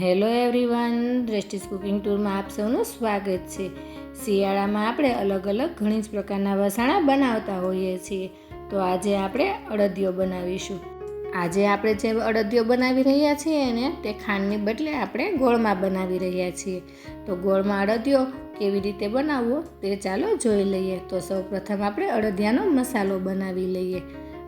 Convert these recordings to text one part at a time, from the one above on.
Hello everyone, દ્રષ્ટિસ cooking ટૂરમાં આપ સૌનું સ્વાગત છે. શિયાળામાં આપણે અલગ અલગ ઘણી જ પ્રકારના વસાણા બનાવતા હોઈએ છીએ. તો આજે આપણે અડદિયો બનાવીશું. આજે આપણે જે અડદિયો બનાવી રહ્યા છીએ એને તે ખાંડની બદલે આપણે ગોળમાં બનાવી રહ્યા છીએ. તો ગોળમાં અડદિયો કેવી રીતે બનાવવો તે ચાલો જોઈ લઈએ. તો સૌપ્રથમ આપણે અડદિયાનો મસાલો બનાવી લઈએ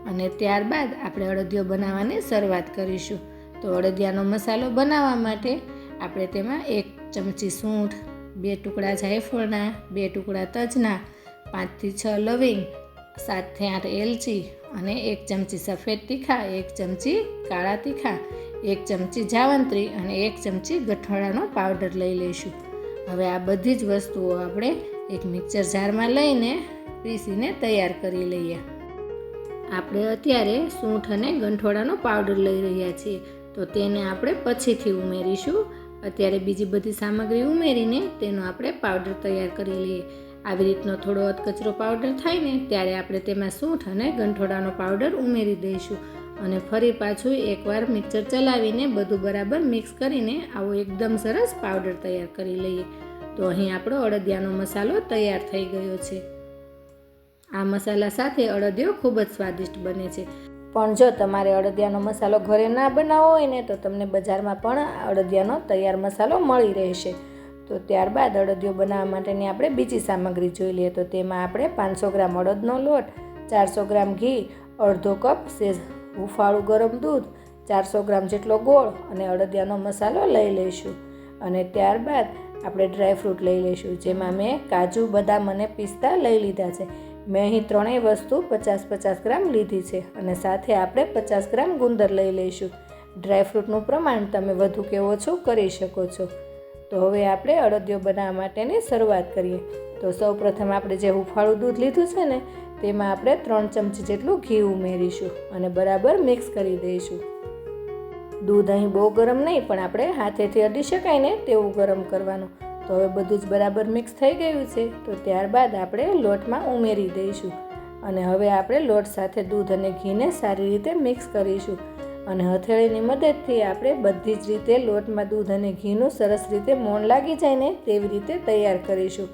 અને ત્યારબાદ આપણે અડદિયો બનાવવાની શરૂઆત કરીશું. તો અડદિયાનો મસાલો બનાવવા માટે આપણે તેમાં એક ચમચી સૂંઠ, બે ટુકડા જાયફળના, બે ટુકડા તજના, પાંચથી છ લવિંગ, સાતથી આઠ એલચી અને એક ચમચી સફેદ તીખા, એક ચમચી કાળા તીખા, એક ચમચી જાવંત્રી અને એક ચમચી ગઠોળાનો પાવડર લઈ લઈશું. હવે આ બધી જ વસ્તુઓ આપણે એક મિક્સર જારમાં લઈને પીસીને તૈયાર કરી લઈએ. આપણે અત્યારે સૂંઠ અને ગંઠોળાનો પાવડર લઈ રહ્યા છીએ. તો તેને આપણે પછીથી ઉમેરીશું. અત્યારે બીજી બધી સામગ્રી ઉમેરીને તેનો આપણે પાવડર તૈયાર કરી લઈએ. આવી રીતનો થોડો અધકચરો પાવડર થાય ને, ત્યારે આપણે તેમાં સૂંઠ અને ગંઠોડાનો પાવડર ઉમેરી દઈશું. અને ફરી પાછું એકવાર મિક્સર ચલાવીને બધું બરાબર મિક્સ કરીને આવો એકદમ સરસ પાવડર તૈયાર કરી લઈએ. તો અહીં આપણો અડદિયાનો મસાલો તૈયાર થઈ ગયો છે. આ મસાલા સાથે અડદિયો ખૂબ જ સ્વાદિષ્ટ બને છે. પણ જો તમારે અડદિયાનો મસાલો ઘરે ના બનાવવો હોય ને, તો તમને બજારમાં પણ અડદિયાનો તૈયાર મસાલો મળી રહેશે. તો ત્યારબાદ અડદિયો બનાવવા માટેની આપણે બીજી સામગ્રી જોઈ લઈએ. તો તેમાં આપણે પાંચસો ગ્રામ અડદનો લોટ, ચારસો ગ્રામ ઘી, અડધો કપ સેજ હુંફાળું ગરમ દૂધ, ચારસો ગ્રામ જેટલો ગોળ અને અડદિયાનો મસાલો લઈ લઈશું. અને ત્યારબાદ આપણે ડ્રાયફ્રૂટ લઈ લઈશું, જેમાં મેં કાજુ, બદામ અને પિસ્તા લઈ લીધા છે. મેં અહીં ત્રણેય વસ્તુ પચાસ પચાસ ગ્રામ લીધી છે અને સાથે આપણે પચાસ ગ્રામ ગુંદર લઈ લઈશું. ડ્રાયફ્રૂટનું પ્રમાણ તમે વધુ કે ઓછું કરી શકો છો. તો હવે આપણે અડદિયો બનાવવા માટેની શરૂઆત કરીએ. તો સૌ પ્રથમ આપણે જે હુંફાળું દૂધ લીધું છે ને, તેમાં આપણે ત્રણ ચમચી જેટલું ઘી ઉમેરીશું અને બરાબર મિક્સ કરી દઈશું. દૂધ અહીં બહુ ગરમ નહીં, પણ આપણે હાથેથી અડી શકાય ને તેવું ગરમ કરવાનું. તો હવે બધું જ બરાબર મિક્સ થઈ ગયું છે, તો ત્યારબાદ આપણે લોટમાં ઉમેરી દઈશું. અને હવે આપણે લોટ સાથે દૂધ અને ઘીને સારી રીતે મિક્સ કરીશું. અને હથેળીની મદદથી આપણે બધી જ રીતે લોટમાં દૂધ અને ઘીનું સરસ રીતે મોણ લાગી જાય ને તેવી રીતે તૈયાર કરીશું.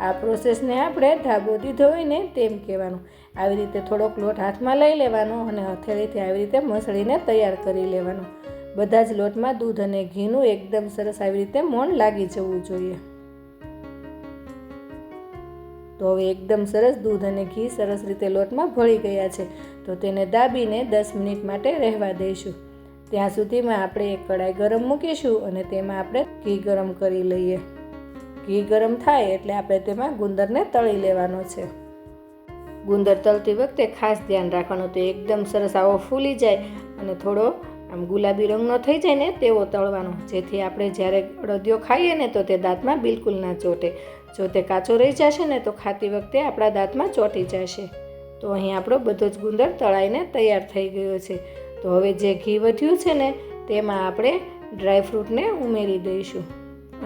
આ પ્રોસેસને આપણે ઢાબો દીધો તેમ કહેવાનું. આવી રીતે થોડોક લોટ હાથમાં લઈ લેવાનો અને હથેળીથી આવી રીતે મસળીને તૈયાર કરી લેવાનું. બધા જ લોટમાં દૂધ અને ઘીનું એકદમ સરસ આવી રીતે મોણ લાગી જવું જોઈએ. તો હવે એકદમ સરસ દૂધ અને ઘી સરસ રીતે લોટમાં ભળી ગયા છે. તો તેને દાબીને દસ મિનિટ માટે રહેવા દઈશું. ત્યાં સુધીમાં આપણે એક કડાઈ ગરમ મૂકીશું અને તેમાં આપણે ઘી ગરમ કરી લઈએ. ઘી ગરમ થાય એટલે આપણે તેમાં ગુંદરને તળી લેવાનો છે. ગુંદર તળતી વખતે ખાસ ધ્યાન રાખવાનું, તો એકદમ સરસ આવો ફૂલી જાય અને થોડો આમ ગુલાબી રંગનો થઈ જાય ને તેવો તળવાનો. જેથી આપણે જ્યારે અડદિયો ખાઈએ ને તો તે દાંતમાં બિલકુલ ના ચોટે. જો તે કાચો રહી જશે ને તો ખાતી વખતે આપણા દાંતમાં ચોંટી જશે. તો અહીં આપણો બધો જ ગુંદર તળાઈને તૈયાર થઈ ગયો છે. તો હવે જે ઘી વધ્યું છે ને તેમાં આપણે ડ્રાયફ્રૂટને ઉમેરી દઈશું.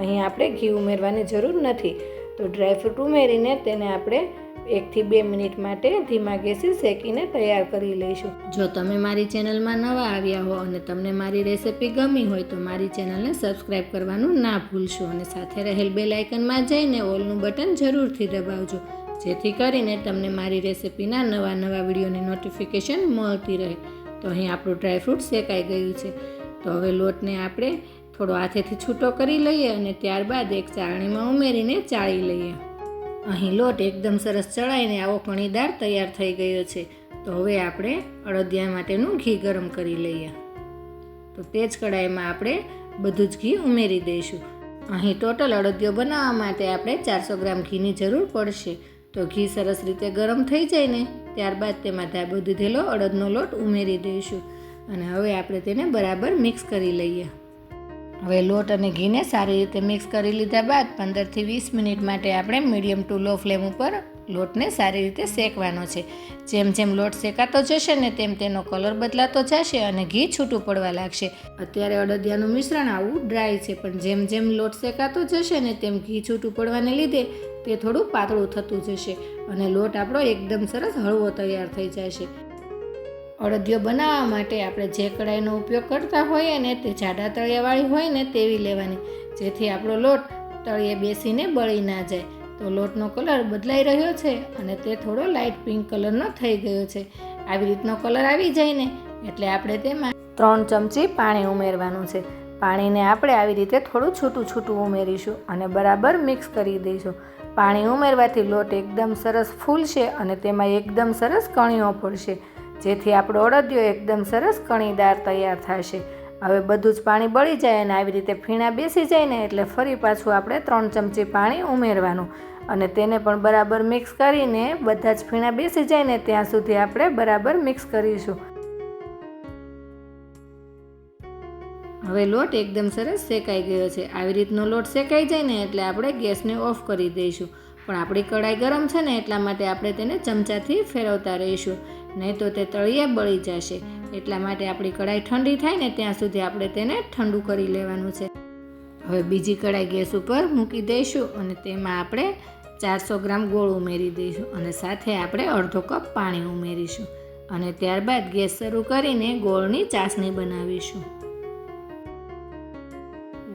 અહીં આપણે ઘી ઉમેરવાની જરૂર નથી. તો ડ્રાયફ્રૂટ ઉમેરીને તેને આપણે એકથી બે મિનિટ માટે ધીમા ગેસે શેકીને તૈયાર કરી લઈશું. જો તમે મારી ચેનલમાં નવા આવ્યા હો અને તમને મારી રેસિપી ગમી હોય તો મારી ચેનલને સબસ્ક્રાઈબ કરવાનું ના ભૂલશો અને સાથે રહેલ બેલ આઇકનમાં જઈને ઓલનું બટન જરૂરથી દબાવજો, જેથી કરીને તમને મારી રેસિપીના નવા નવા વિડીયોની નોટિફિકેશન મળતી રહે. તો અહીં આપણું ડ્રાયફ્રૂટ શેકાઈ ગયું છે. તો હવે લોટને આપણે થોડો હાથેથી છૂટો કરી લઈએ અને ત્યારબાદ એક ચાળણીમાં ઉમેરીને ચાળી લઈએ. અહીં લોટ એકદમ સરસ ચડાઈને આવો કણીદાર તૈયાર થઈ ગયો છે. તો હવે આપણે અડદિયા માટેનું ઘી ગરમ કરી લઈએ. તો તે જ કડાઈમાં આપણે બધું જ ઘી ઉમેરી દઈશું. અહીં ટોટલ અડદિયો બનાવવા માટે આપણે ચારસો ગ્રામ ઘીની જરૂર પડશે. તો ઘી સરસ રીતે ગરમ થઈ જાય ને, ત્યારબાદ તેમાં ધાબો દીધેલો અડદનો લોટ ઉમેરી દઈશું. અને હવે આપણે તેને બરાબર મિક્સ કરી લઈએ. હવે લોટ અને ઘીને સારી રીતે મિક્સ કરી લીધા બાદ પંદરથી વીસ મિનિટ માટે આપણે મીડિયમ ટુ લો ફ્લેમ ઉપર લોટને સારી રીતે શેકવાનો છે. જેમ જેમ લોટ શેકાતો જશે ને તેમ તેનો કલર બદલાતો જશે અને ઘી છૂટું પડવા લાગશે. અત્યારે અડદિયાનું મિશ્રણ આવું ડ્રાય છે, પણ જેમ જેમ લોટ શેકાતો જશે ને તેમ ઘી છૂટું પડવાને લીધે તે થોડું પાતળું થતું જશે અને લોટ આપણો એકદમ સરસ હળવો તૈયાર થઈ જશે. અડદિયો બનાવવા માટે આપણે જે કઢાઈનો ઉપયોગ કરતા હોઈએ ને તે જાડા તળિયાવાળી હોય ને તેવી લેવાની. જેથી આપણો લોટ તળિયે બેસીને બળી ના જાય. તો લોટનો કલર બદલાઈ રહ્યો છે અને તે થોડો લાઇટ પિંક કલરનો થઈ ગયો છે. આવી રીતનો કલર આવી જાય ને એટલે આપણે તેમાં ત્રણ ચમચી પાણી ઉમેરવાનું છે. પાણીને આપણે આવી રીતે થોડું છૂટું છૂટું ઉમેરીશું અને બરાબર મિક્સ કરી દઈશું. પાણી ઉમેરવાથી લોટ એકદમ સરસ ફૂલશે અને તેમાં એકદમ સરસ કણીઓ પડશે જેથી આપણો અડદિયો એકદમ સરસ કણીદાર તૈયાર થશે. હવે બધું જ પાણી બળી જાય અને આવી રીતે ફીણા બેસી જાય ને એટલે ફરી પાછું આપણે ત્રણ ચમચી પાણી ઉમેરવાનું. અને તેને પણ બરાબર મિક્સ કરીને બધા જ ફીણા બેસી જાય ને ત્યાં સુધી આપણે બરાબર મિક્સ કરીશું. હવે લોટ એકદમ સરસ શેકાઈ ગયો છે. આવી રીતનો લોટ શેકાઈ જાય ને એટલે આપણે ગેસને ઓફ કરી દઈશું. પણ આપણી કઢાઈ ગરમ છે ને એટલા માટે આપણે તેને ચમચાથી ફેરવતા રહીશું. નહીં તો તે તળિયે બળી જશે. એટલા માટે આપણી કઢાઈ ઠંડી થાય ને ત્યાં સુધી આપણે તેને ઠંડુ કરી લેવાનું છે. હવે બીજી કઢાઈ ગેસ ઉપર મૂકી દઈશું અને તેમાં આપણે ચારસો ગ્રામ ગોળ ઉમેરી દઈશું અને સાથે આપણે અડધો કપ પાણી ઉમેરીશું. અને ત્યારબાદ ગેસ શરૂ કરીને ગોળની ચાસણી બનાવીશું.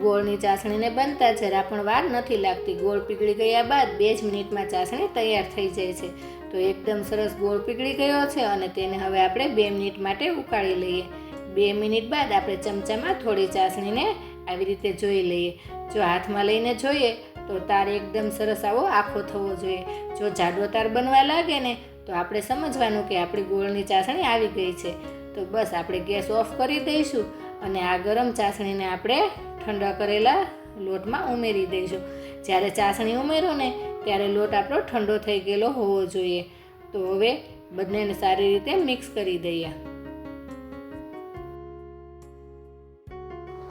ગોળની ચાસણીને બનતા જરા પણ વાર નથી લાગતી. ગોળ પીગળી ગયા બાદ બે જ મિનિટમાં ચાસણી તૈયાર થઈ જાય છે. તો એકદમ સરસ ગોળ પીગળી ગયો છે અને તેને હવે આપણે બે મિનિટ માટે ઉકાળી લઈએ. બે મિનિટ બાદ આપણે ચમચામાં થોડી ચાસણીને આવી રીતે જોઈ લઈએ. જો હાથમાં લઈને જોઈએ તો તાર એકદમ સરસ આવો આખો થવો જોઈએ. જો જાડો તાર બનવા લાગે ને તો આપણે સમજવાનું કે આપણી ગોળની ચાસણી આવી ગઈ છે. તો બસ આપણે ગેસ ઓફ કરી દઈશું અને આ ગરમ ચાસણીને આપણે ઠંડા કરેલા લોટમાં ઉમેરી દઈશું જ્યારે ચાસણી ઉમેરો ને, ત્યારે લોટ આપણો ઠંડો થઈ ગયેલો હોવો જોઈએ. તો હવે બંનેને સારી રીતે મિક્સ કરી દઈએ.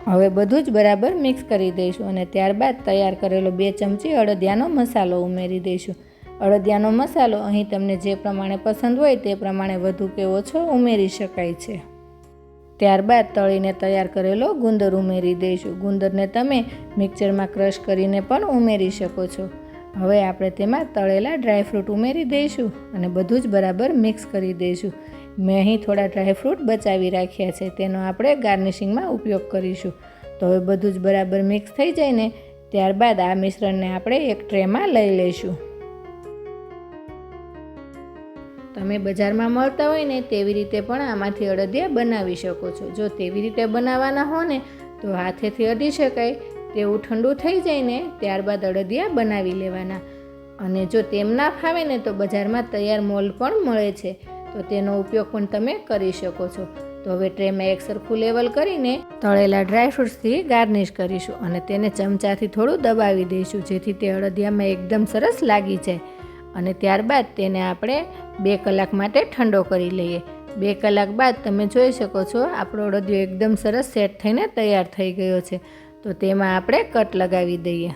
હવે બધું જ બરાબર મિક્સ કરી દઈશું અને ત્યારબાદ તૈયાર કરેલો બે ચમચી અડદિયાનો મસાલો ઉમેરી દઈશું. અડદિયાનો મસાલો અહીં તમને જે પ્રમાણે પસંદ હોય તે પ્રમાણે વધુ કે ઓછો ઉમેરી શકાય છે. ત્યારબાદ તળીને તૈયાર કરેલો ગુંદર ઉમેરી દઈશું. ગુંદરને તમે મિક્સરમાં ક્રશ કરીને પણ ઉમેરી શકો છો. હવે આપણે તેમાં તળેલા ડ્રાયફ્રૂટ ઉમેરી દઈશું અને બધું જ બરાબર મિક્સ કરી દઈશું. મેં અહીં થોડા ડ્રાયફ્રૂટ બચાવી રાખ્યા છે, તેનો આપણે ગાર્નિશિંગમાં ઉપયોગ કરીશું. તો હવે બધું જ બરાબર મિક્સ થઈ જાય ને, ત્યારબાદ આ મિશ્રણને આપણે એક ટ્રેમાં લઈ લઈશું. તમે બજારમાં મળતા હોય ને તેવી રીતે પણ આમાંથી અડદિયા બનાવી શકો છો. જો તેવી રીતે બનાવવાના હો ને, તો હાથેથી અડી શકાય. તેવું ઠંડુ થઈ જાય ને, ત્યારબાદ અડદિયા બનાવી લેવાના. અને જો તેમ ના ફાવે ને, તો બજારમાં તૈયાર મોલ પણ મળે છે. તો તેનો ઉપયોગ પણ તમે કરી શકો છો. તો હવે ટ્રેમાં એક સરખું લેવલ કરીને તળેલા ડ્રાયફ્રૂટ્સથી ગાર્નિશ કરીશું અને તેને ચમચાથી થોડું દબાવી દઈશું, જેથી તે અડદિયામાં એકદમ સરસ લાગી જાય. અને ત્યારબાદ તેને આપણે બે કલાક માટે ઠંડો કરી લઈએ. બે કલાક બાદ તમે જોઈ શકો છો, આપણો અડદિયો એકદમ સરસ સેટ થઈને તૈયાર થઈ ગયો છે. તો તેમાં આપણે કટ લગાવી દઈએ.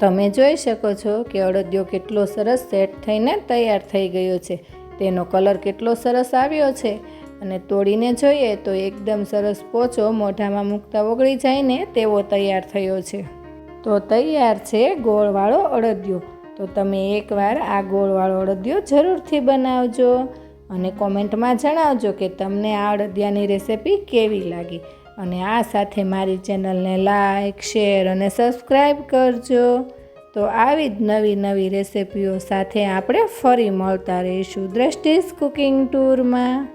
તમે જોઈ શકો છો કે અડદિયો કેટલો સરસ સેટ થઈને તૈયાર થઈ ગયો છે. તેનો કલર કેટલો સરસ આવ્યો છે. અને તોડીને જોઈએ તો એકદમ સરસ પોચો મોઢામાં મૂકતા ઓગળી જાય ને તેવો તૈયાર થયો છે. તો તૈયાર છે ગોળવાળો અડદિયો. તો તમે એકવાર આ ગોળવાળો અડદિયો જરૂરથી બનાવજો અને કોમેન્ટમાં જણાવજો કે તમને આ અડદિયાની રેસિપી કેવી લાગી. અને આ સાથે મારી ચેનલને લાઈક, શેર અને સબસ્ક્રાઈબ કરજો. તો આવી જ નવી નવી રેસિપીઓ સાથે આપણે ફરી મળતા રહીશું દ્રષ્ટિસ કુકિંગ ટૂરમાં.